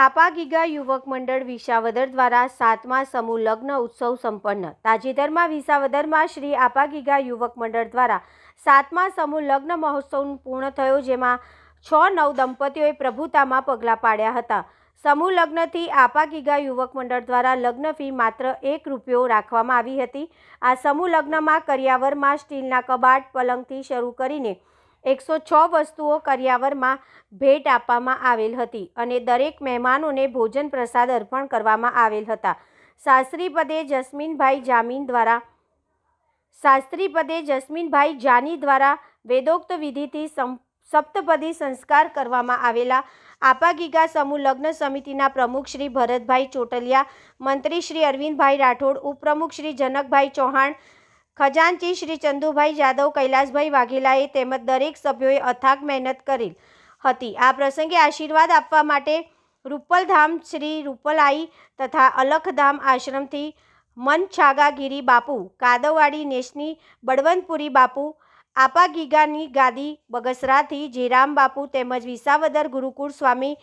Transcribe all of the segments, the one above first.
આપા giga યુવક મંડળ વિસાવદર દ્વારા સાતમા સમૂહ લગ્ન ઉત્સવ સંપન્ન. તાજેતરમાં વિસાવદરમાં શ્રી આપા ગીગા યુવક મંડળ દ્વારા સાતમા સમૂહ લગ્ન મહોત્સવ પૂર્ણ થયો, જેમાં છ નવ દંપતીઓએ પ્રભુતામાં પગલાં પાડ્યા હતા. સમૂહ લગ્નથી આપા ગીગા યુવક મંડળ દ્વારા લગ્ન ફી માત્ર એક રૂપિયો રાખવામાં આવી હતી. આ સમૂહ લગ્નમાં કરિયાવરમાં સ્ટીલના કબાટ, પલંગથી શરૂ કરીને એકસો છ વસ્તુઓ કરિયાવરમાં ભેટ આપવામાં આવેલ હતી અને દરેક મહેમાનોને ભોજન પ્રસાદ અર્પણ કરવામાં આવેલ હતા. શાસ્ત્રી પદે જસ્મીનભાઈ જામીન દ્વારા શાસ્ત્રી પદે જસ્મીનભાઈ જાની દ્વારા વેદોક્ત વિધિથી સપ્તપદી સંસ્કાર કરવામાં આવેલા આપા ગીગા સમૂહ લગ્ન સમિતિના પ્રમુખ શ્રી ભરતભાઈ ચોટલિયા, મંત્રી શ્રી અરવિંદભાઈ રાઠોડ, ઉપપ્રમુખ શ્રી જનકભાઈ ચૌહાણ ખજાનચી શ્રી ચંદુભાઈ જાદવ, કૈલાસભાઈ વાઘેલાએ તેમજ દરેક સભ્યોએ અથાગ મહેનત કરી હતી. આ પ્રસંગે આશીર્વાદ આપવા માટે રૂપલધામ શ્રી રૂપલાઈ તથા અલખધામ આશ્રમથી મનછાગાગીરી બાપુ, કાદવવાડી નેશની બળવંતપુરી બાપુ આપા ગીગાની ગાદી બગસરાથી જેરામ બાપુ તેમજ વિસાવદર ગુરુકુળ સ્વામી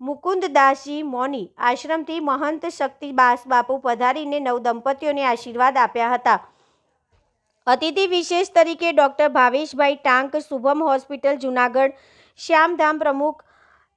મુકુંદદાસજી મૌની આશ્રમથી મહંત શક્તિબાસ બાપુ પધારીને નવ દંપતીઓને આશીર્વાદ આપ્યા હતા. અતિથિ વિશેષ તરીકે ડૉક્ટર ભાવેશભાઈ ટાંક, શુભમ હોસ્પિટલ, જુનાગઢ. શ્યામધામ પ્રમુખ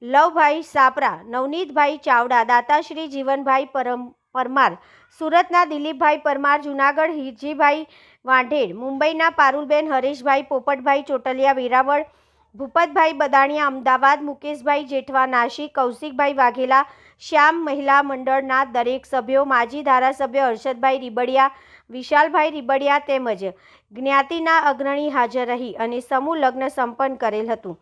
લવભાઈ સાપરા, નવનીતભાઈ ચાવડા, દાતાશ્રી જીવનભાઈ પરમ, પરમાર, સુરતના દિલીપભાઈ પરમાર, જુનાગઢ હિરજીભાઈ વાંઢેર મુંબઈના પારુલબેન હરેશભાઈ પોપટભાઈ ચોટલિયા, વેરાવળ ભૂપતભાઈ બદાણિયા, અમદાવાદ, મુકેશભાઈ જેઠવા, નાશિક, કૌશિકભાઈ વાઘેલા, શ્યામ મહિલા મંડળના દરેક સભ્યો, માજી ધારાસભ્ય હર્ષદભાઈ રીબડિયા, વિશાલભાઈ રીબડિયા તેમજ જ્ઞાતિના અગ્રણી હાજર રહી અને સમૂહ લગ્ન સંપન્ન કરેલ હતું.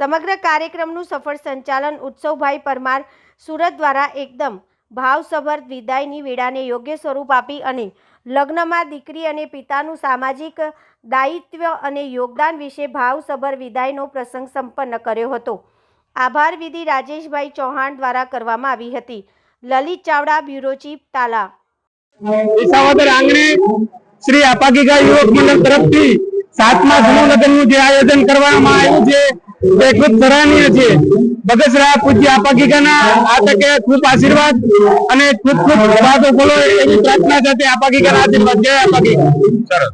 સમગ્ર કાર્યક્રમનું સફળ સંચાલન ઉત્સવભાઈ પરમાર સુરત દ્વારા એકદમ ભાવસભર વિદાયની વેળાને યોગ્ય સ્વરૂપ આપી અને લગ્નમાં દીકરી અને પિતાનું સામાજિક દાયિત્વ અને યોગદાન વિશે ભાવસભર વિદાયનો પ્રસંગ સંપન્ન કર્યો હતો. આભાર વિધિ રાજેશભાઈ ચૌહાણ દ્વારા કરવામાં આવી હતી. Lalit Chavda, bureau chief, Tala. Shri Apagiga યુવક મંડળ તરફથી સાતમા સમૂહ જે આયોજન કરવામાં આવ્યું છે તે ખૂબ સરાહનીય છે. બગસરા પૂજ્ય અપાગીગાના આ તકે ખૂબ આશીર્વાદ અને ખૂબ ખૂબ વાતો બોલો એવી પ્રાર્થના સાથે અપાગીગાના આશીર્વાદ જય સરસ.